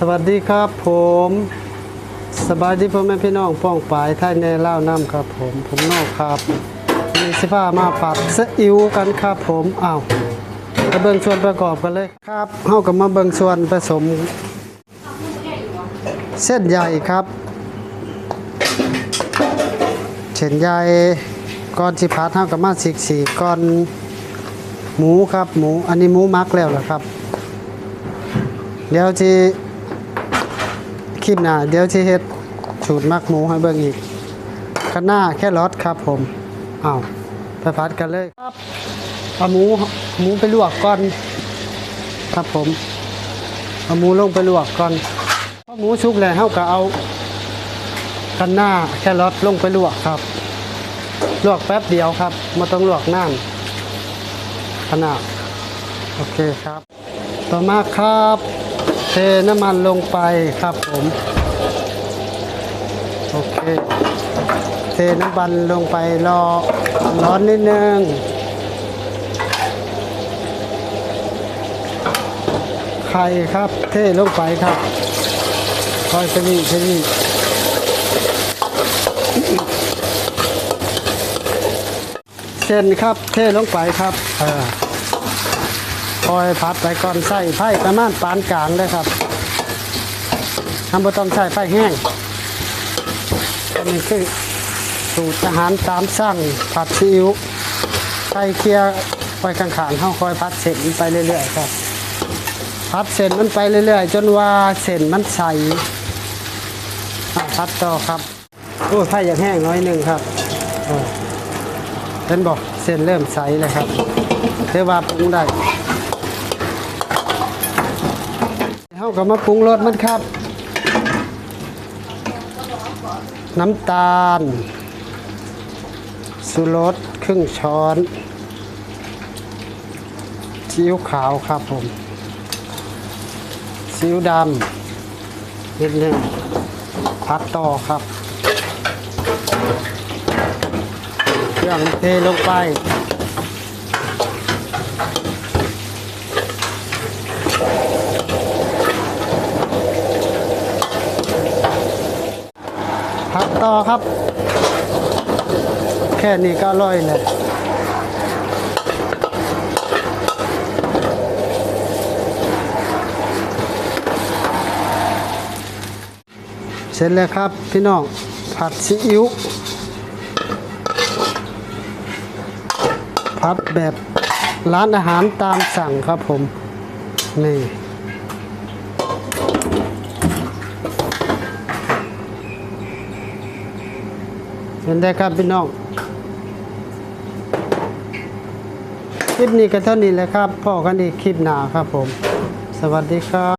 สวัสดีครับผมสบายดีพ่อแม่พี่น้องป้องปายไทยในเล่าน้ำครับผมผมนอกครับมีสิผ้ามาปัดสอิวกันครับผมอ้าวมาเบิ่งส่วนประกอบกันเลยครับเฮากับมาเบิ่งส่วนผสม เส้นใหญ่ครับเส้นใหญ่ก้อนสิพัดเฮากับมาสิกสีก้อนหมูครับหมูอันนี้หมูมักแล้วล่ะครับ เดี๋ยวที่ ลิปหน้าเดี๋ยวที่เฮ็ดสูตรมักหมูให้เบิ่งอีกข้างหน้าแค่รสครับผมเอาไปพัดกันเลยครับเอาหมูหมูไปลวกก่อน ครับผมเอาหมูลงไปลวกก่อนพอหมูสุกแล้วเฮาก็เอาข้างหน้าแค่รสลงไปลวกครับ ลวกแป๊บเดียวครับไม่ต้องลวกนานขนาดโอเคครับ ต่อมาครับ น้ำมันลงไปครับผมโอเคเทน้ำมันลงไปรอร้อนนิดนึงไข่ครับ เทลงไปครับคอยชนิชนิเส้นครับ เทลงไปครับเออ คอยพัดไปก่อนใส่ไฟประมาณปานกลางเลยครับทำบ่ต้องใส่ไฟแห้งอันนี้คือสูตรอาหารตามสั่งผัดซีอิ๊วใส่เคลียร์ไปข้างๆเข้าคอยพัดเส้นไปเรื่อยๆครับพัดเส้นมันไปเรื่อยๆ จนว่าเส้นมันใส่พัดต่อครับโอ้ไฟอยากแห้งน้อยหนึ่งครับเออเห็นบอกเส้นเริ่มใสเลยครับเทว่าปรุงได้ เฮาก็มาปรุงรสมันครับ น้ำตาลสุรสครึ่งช้อนซีอิ๊วขาวครับผมซีอิ๊วดำนิดนึงพัดต่อครับ เครื่องเทลงไป พักต่อครับ แค่นี้ก็อร่อยเลยเสร็จแล้วครับพี่น้องผัดซีอิ๊วผัดแบบร้านอาหารตามสั่งครับผม นี่ ห็นได้ครับพี่น้องคลิปนี้ก็เท่านี้แหละครับพ่อกันอีกคลิปหน้าครับผม สวัสดีครับ